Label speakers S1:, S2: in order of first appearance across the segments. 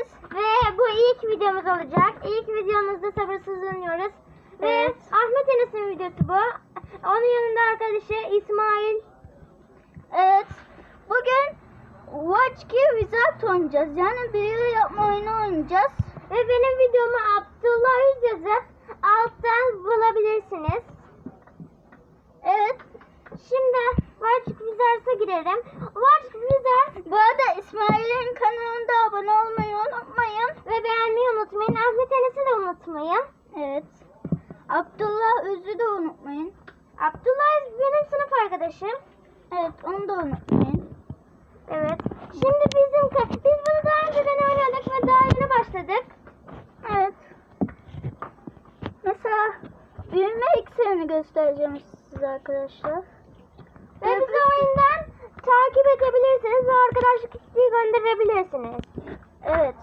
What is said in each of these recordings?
S1: geldiniz.
S2: Ve bu ilk videomuz olacak. İlk videomuzda sabırsızlanıyoruz. Ve
S1: Evet.
S2: Ahmet Enes'in videosu bu. Onun yanında arkadaşı İsmail.
S1: Evet. Bugün Watch Gear Wizard oynayacağız. Yani büyü yapma oyunu oynayacağız.
S2: Ve benim videomu Abdullah Yüz yazıp alttan bulabilirsiniz.
S1: Evet.
S2: Şimdi Watch Wizards'a girelim. Watch Wizards
S1: Bu arada İsmail'in kanalında abone olmayı unutmayın.
S2: ve beğenmeyi unutmayın. Ahmet Enes'i de unutmayın.
S1: Evet. Abdullah Özü de unutmayın.
S2: Abdullah benim sınıf arkadaşım.
S1: Evet onu da unutmayın.
S2: Evet. Şimdi bizim ka- biz bunu daha önceden oynadık ve daha yeni başladık.
S1: Evet. Mesela büyüme iksirini göstereceğim size arkadaşlar.
S2: Ve bizi oyundan takip edebilirsiniz ve arkadaşlık isteği gönderebilirsiniz.
S1: Evet.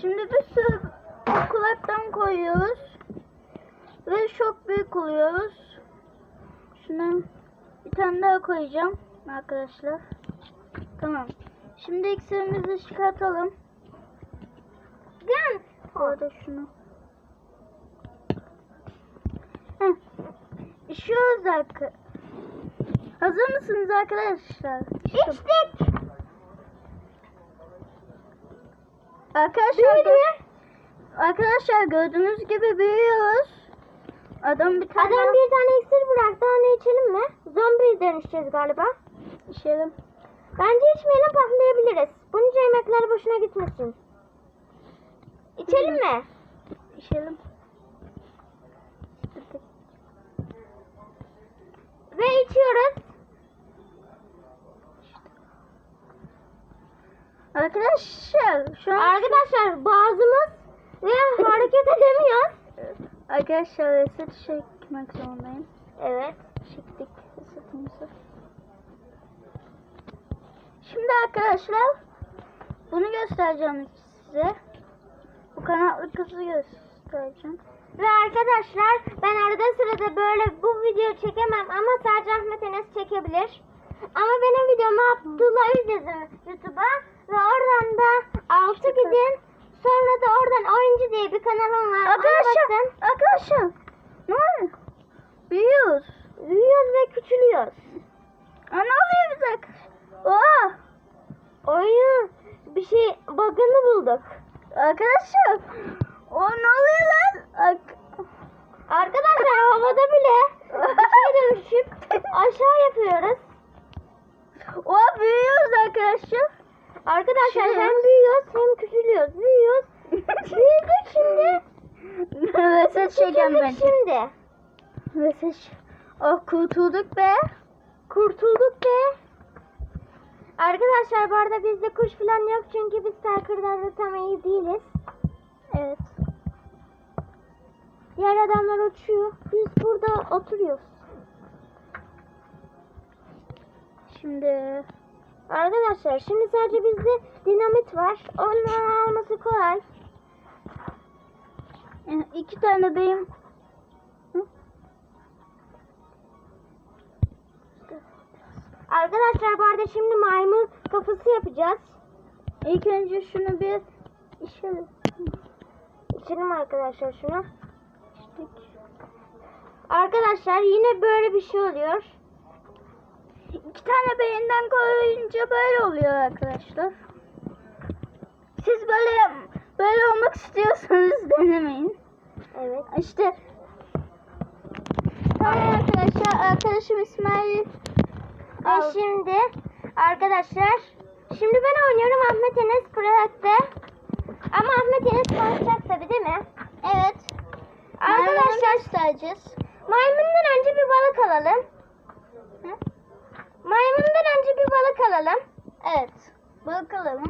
S1: Şimdi bir sürü kulaktan koyuyoruz. Ve çok büyük oluyoruz. Şundan bir tane daha koyacağım arkadaşlar. Tamam. Şimdi iksirimizi çıkartalım.
S2: Gel.
S1: Orada şunu. Heh. İşiyoruz arka. Hazır mısınız arkadaşlar?
S2: İçtik.
S1: Arkadaşlar,
S2: Büyüdü.
S1: Arkadaşlar gördüğünüz gibi büyüyoruz. Adam bir tane
S2: Adam bir tane iksir bıraktı. Onu içelim mi? Zombi dönüşeceğiz galiba.
S1: içelim.
S2: Bence içmeyelim patlayabiliriz. Bunca yemekler boşuna gitmesin. İçelim mi?
S1: İçelim.
S2: Ve içiyoruz.
S1: Arkadaşlar şu an
S2: Arkadaşlar bazımız ve hareket edemiyoruz.
S1: arkadaşlar reset çekmek zorundayım.
S2: Evet.
S1: Çektik resetimizi. Şimdi arkadaşlar bunu göstereceğim size. Bu kanatlı kızı göstereceğim.
S2: Ve arkadaşlar ben arada sırada böyle bu video çekemem ama sadece Ahmet Enes çekebilir. Ama benim videomu Abdullah yazın YouTube'a ve oradan da altı gidin. Sonra da oradan oyuncu diye bir kanalım var.
S1: Arkadaşlar, arkadaşlar ne oluyor? Büyüyoruz.
S2: Büyüyoruz ve küçülüyoruz.
S1: Aa, ne oluyor bize? Oha!
S2: Oyun bir şey bug'ını bulduk.
S1: Arkadaşlar o ne oluyor lan? Ak-
S2: Arkadaşlar havada bile bir şey dönüşüp aşağı yapıyoruz.
S1: Oha büyüyoruz arkadaşlar.
S2: Arkadaşlar hem
S1: Küçülüyoruz.
S2: Büyüyoruz hem küçülüyoruz. Büyüyoruz. Büyüdük şimdi.
S1: Reset çeken ben.
S2: Şimdi.
S1: Reset. Oh kurtulduk be.
S2: Kurtulduk be. Arkadaşlar bu arada bizde kuş falan yok çünkü biz Stalker'larda tam iyi değiliz.
S1: Evet.
S2: Diğer adamlar uçuyor. Biz burada oturuyoruz.
S1: Şimdi
S2: Arkadaşlar şimdi sadece bizde dinamit var. Onları alması kolay.
S1: e, iki tane benim
S2: Arkadaşlar bu arada şimdi maymun kafası yapacağız.
S1: ilk önce şunu bir işe
S2: İçelim arkadaşlar şunu. Arkadaşlar yine böyle bir şey oluyor.
S1: İki tane beyinden koyunca böyle oluyor arkadaşlar. Siz böyle böyle olmak istiyorsanız denemeyin.
S2: Evet.
S1: İşte Tamam arkadaşlar arkadaşım İsmail
S2: Ve şimdi arkadaşlar şimdi ben oynuyorum Ahmet Enes Fırat'ta. Ama Ahmet Enes konuşacak tabi değil mi?
S1: Evet.
S2: Arkadaşlar
S1: göstereceğiz.
S2: maymundan önce bir balık alalım. Maymundan önce bir balık alalım.
S1: Evet. Bakalım.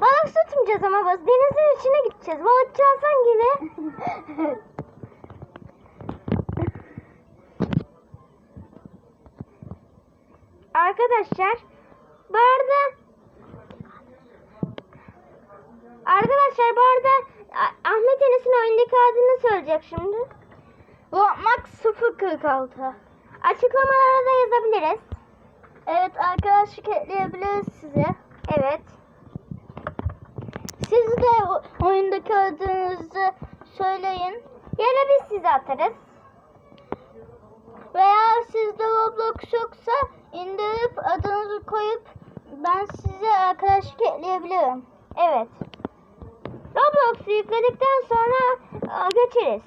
S2: Balık tutmayacağız ama biz denizin içine gideceğiz. Balıkçı Hasan gibi. Arkadaşlar bu arada Arkadaşlar bu arada Ahmet Enes'in oyundaki adını söyleyecek şimdi.
S1: Max 046.
S2: Açıklamalara da yazabiliriz.
S1: Evet arkadaşlık ekleyebiliriz size.
S2: Evet.
S1: Arkadaşlar o- oyundaki adınızı söyleyin.
S2: Da biz size atarız.
S1: Veya sizde Roblox yoksa indirip adınızı koyup ben size arkadaşlık ekleyebilirim.
S2: Evet. Roblox'u yükledikten sonra e, geçeriz.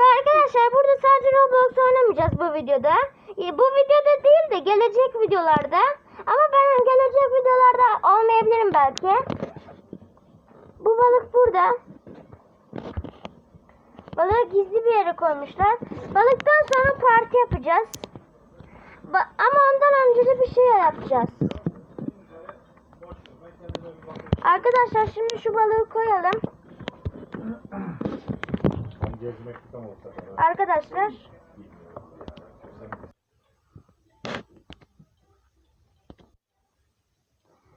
S2: Ve arkadaşlar burada sadece Roblox oynamayacağız bu videoda. E, Bu videoda değil de gelecek videolarda. Ama ben gelecek videolarda olmayabilirim belki. Bu balık burada. Balığı gizli bir yere koymuşlar. Balıktan sonra parti yapacağız. Ba- ama ondan önce de bir şey yapacağız. Arkadaşlar şimdi şu balığı koyalım. Arkadaşlar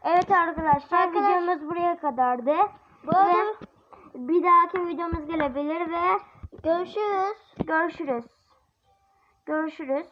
S2: Evet arkadaşlar
S1: Arkadaş-
S2: videomuz buraya kadardı.
S1: Bu
S2: Ve
S1: arada
S2: bir dahaki videomuz gelebilir ve
S1: görüşürüz.
S2: görüşürüz. Görüşürüz.